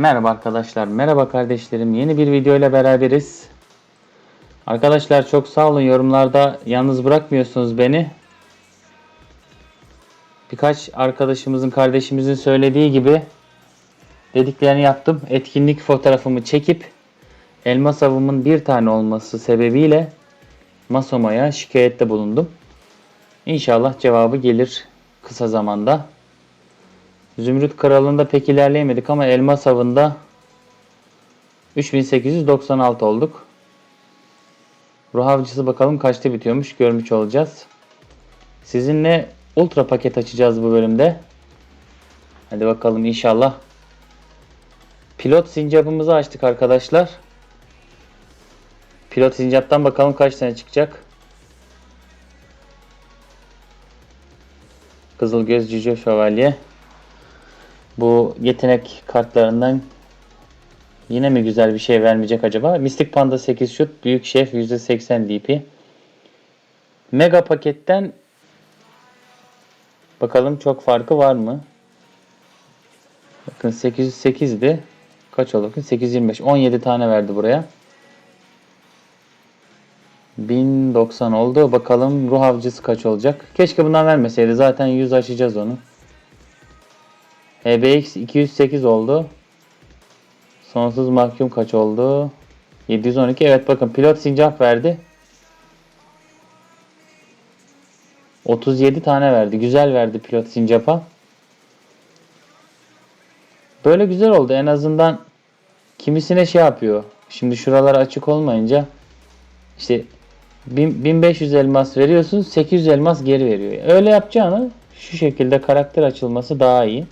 Merhaba arkadaşlar, merhaba kardeşlerim. Yeni bir video ile beraberiz. Arkadaşlar çok sağ olun yorumlarda yalnız bırakmıyorsunuz beni. Birkaç arkadaşımızın, kardeşimizin söylediği gibi dediklerini yaptım. Etkinlik fotoğrafımı çekip elmas avımın bir tane olması sebebiyle Masoma'ya şikayette bulundum. İnşallah cevabı gelir kısa zamanda. Zümrüt Kralı'nda pek ilerleyemedik ama Elmas Avı'nda 3896 olduk. Ruh Avcısı bakalım kaçta bitiyormuş görmüş olacağız. Sizinle ultra paket açacağız bu bölümde. Hadi bakalım inşallah. Pilot sincapımızı açtık arkadaşlar. Pilot sincaptan bakalım kaç tane çıkacak. Kızılgöz Cüce Şövalye. Bu yetenek kartlarından yine mi güzel bir şey vermeyecek acaba? Mystic Panda 8 şut, Büyük Şef %80 DP. Mega paketten bakalım çok farkı var mı? Bakın 808'di. Kaç oldu? Bakın 825. 17 tane verdi buraya. 1090 oldu. Bakalım ruh avcısı kaç olacak? Keşke bundan vermeseydi. Zaten 100 aşacağız onu. EBX 208 oldu. Sonsuz mahkum kaç oldu? 712. Evet bakın pilot sincap verdi. 37 tane verdi. Güzel verdi pilot sincapa. Böyle güzel oldu. En azından kimisine şey yapıyor. Şimdi şuralar açık olmayınca işte 1500 elmas veriyorsun 800 elmas geri veriyor. Öyle yapacağını şu şekilde karakter açılması daha iyi.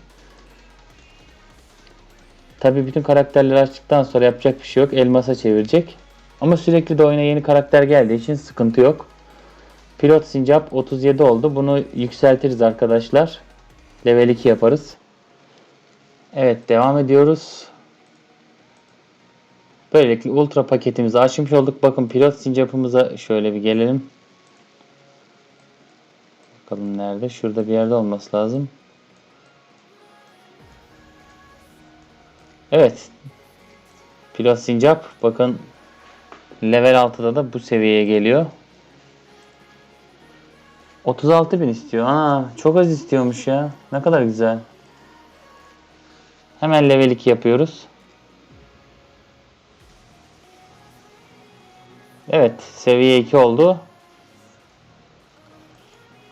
Tabi bütün karakterleri açtıktan sonra yapacak bir şey yok. Elmasa çevirecek. Ama sürekli de oyuna yeni karakter geldiği için sıkıntı yok. Pilot sincap 37 oldu. Bunu yükseltiriz arkadaşlar. Level 2 yaparız. Evet devam ediyoruz. Böylelikle ultra paketimizi açmış olduk. Bakın pilot sincapımıza şöyle bir gelelim. Bakalım nerede? Şurada bir yerde olması lazım. Evet. Pilot sincap bakın level 6'da da bu seviyeye geliyor. 36 bin istiyor. Aa, çok az istiyormuş ya. Ne kadar güzel. Hemen level 2 yapıyoruz. Evet. Seviye 2 oldu.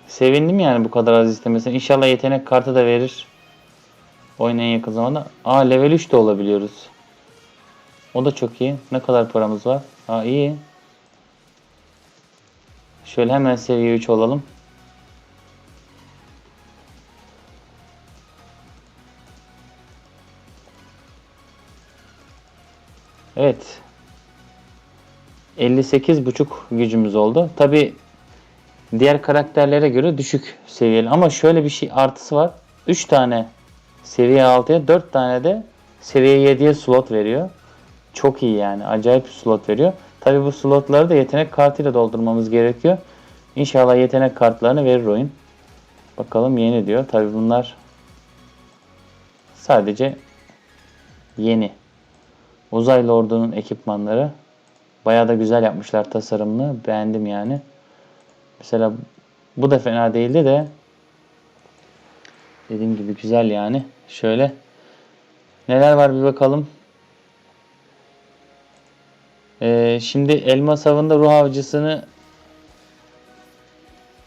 Sevindim yani bu kadar az istemesine. İnşallah yetenek kartı da verir. Oyun en yakın zamanda. Aa level 3 de olabiliyoruz. O da çok iyi. Ne kadar paramız var? Aa iyi. Şöyle hemen seviye 3 olalım. Evet. 58.5 gücümüz oldu. Tabi diğer karakterlere göre düşük seviyeli ama şöyle bir şey artısı var. 3 tane seviye 6'ya 4 tane de seviye 7'ye slot veriyor. Çok iyi yani. Acayip bir slot veriyor. Tabi bu slotları da yetenek kartıyla doldurmamız gerekiyor. İnşallah yetenek kartlarını verir oyun. Bakalım yeni diyor. Tabi bunlar sadece yeni. Uzaylı ordunun ekipmanları. Bayağı da güzel yapmışlar tasarımını. Beğendim yani. Mesela bu da fena değildi de dediğim gibi güzel yani. Şöyle neler var bir bakalım. Ee, şimdi elmas avında ruh avcısını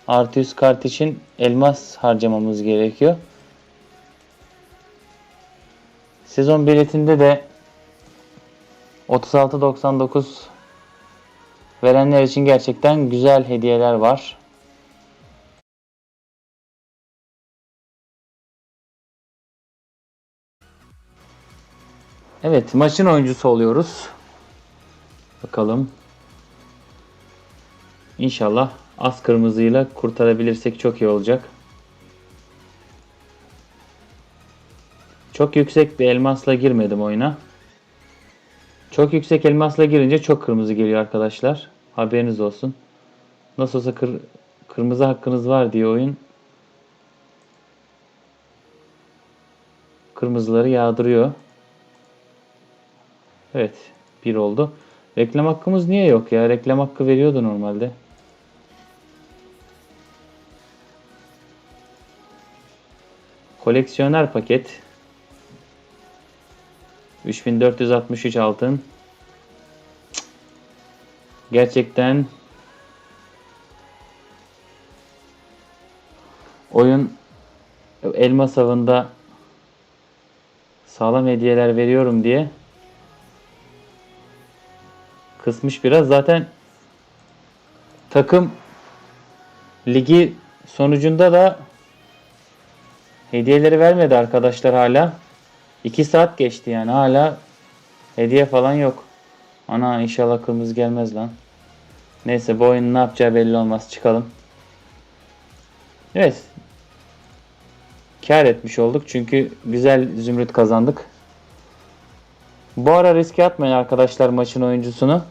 artı 100 kart için elmas harcamamız gerekiyor. Sezon biletinde de 36.99 verenler için gerçekten güzel hediyeler var. Evet maçın oyuncusu oluyoruz. Bakalım. İnşallah az kırmızıyla kurtarabilirsek çok iyi olacak. Çok yüksek bir elmasla girmedim oyuna. Çok yüksek elmasla girince çok kırmızı geliyor arkadaşlar. Haberiniz olsun. Nasıl olsa kır, kırmızı hakkınız var diye oyun kırmızıları yağdırıyor. Evet. Bir oldu. Reklam hakkımız niye yok ya? Reklam hakkı veriyordu normalde. Koleksiyoner paket. 3463 altın. Gerçekten oyun elmas avında sağlam hediyeler veriyorum diye kısmış biraz. Zaten takım ligi sonucunda da hediyeleri vermedi arkadaşlar hala. 2 saat geçti yani hala hediye falan yok. Ana inşallah kırmızı gelmez lan. Neyse bu oyunun ne yapacağı belli olmaz. Çıkalım. Evet. Kar etmiş olduk çünkü güzel zümrüt kazandık. Bu ara riske atmayın arkadaşlar maçın oyuncusunu.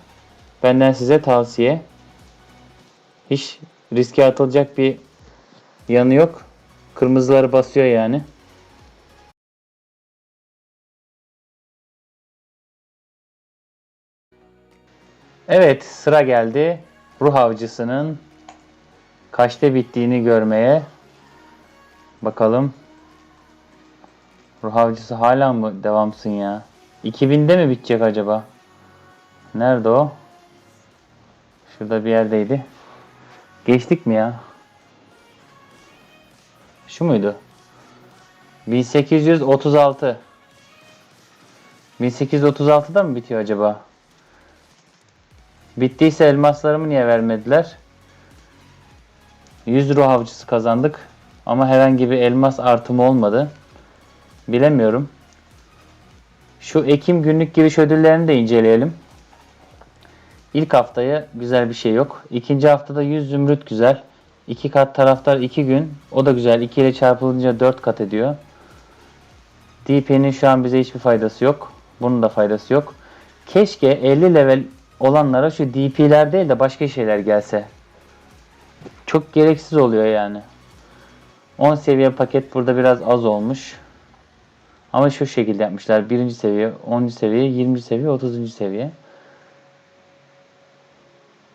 Benden size tavsiye. Hiç riske atılacak bir yanı yok. Kırmızıları basıyor yani. Evet sıra geldi. Ruh avcısının kaçta bittiğini görmeye. Bakalım. Ruh avcısı hala mı devamsın ya? 2000'de mi bitecek acaba? Nerede o? Şurada bir yerdeydi. Geçtik mi ya? Şu muydu? 1836. 1836'da mı bitiyor acaba? Bittiyse elmaslarımı niye vermediler? 100 ruh avcısı kazandık. Ama herhangi bir elmas artımı olmadı. Bilemiyorum. Şu Ekim günlük giriş ödüllerini de inceleyelim. İlk haftaya güzel bir şey yok. İkinci haftada 100 zümrüt güzel. 2 kat taraftar 2 gün. O da güzel. 2 ile çarpılınca 4 kat ediyor. DP'nin şu an bize hiçbir faydası yok. Bunun da faydası yok. Keşke 50 level olanlara şu DP'ler değil de başka şeyler gelse. Çok gereksiz oluyor yani. 10 seviye paket burada biraz az olmuş. Ama şu şekilde yapmışlar. 1. seviye, 10. seviye, 20. seviye, 30. seviye.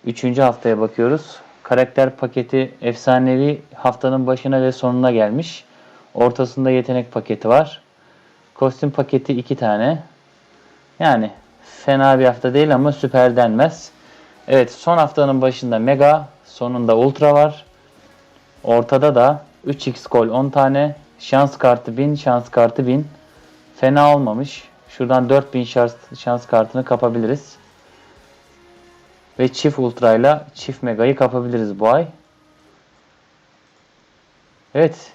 3. haftaya bakıyoruz. Karakter paketi efsanevi haftanın başına ve sonuna gelmiş. Ortasında yetenek paketi var. Kostüm paketi 2 tane. Yani fena bir hafta değil ama süper denmez. Evet son haftanın başında Mega, sonunda Ultra var. Ortada da 3x gol 10 tane. Şans kartı 1000, şans kartı 1000. Fena olmamış. Şuradan 4000 şans, şans kartını kapabiliriz. Ve çift ultra ile çift megayı kapabiliriz bu ay. Evet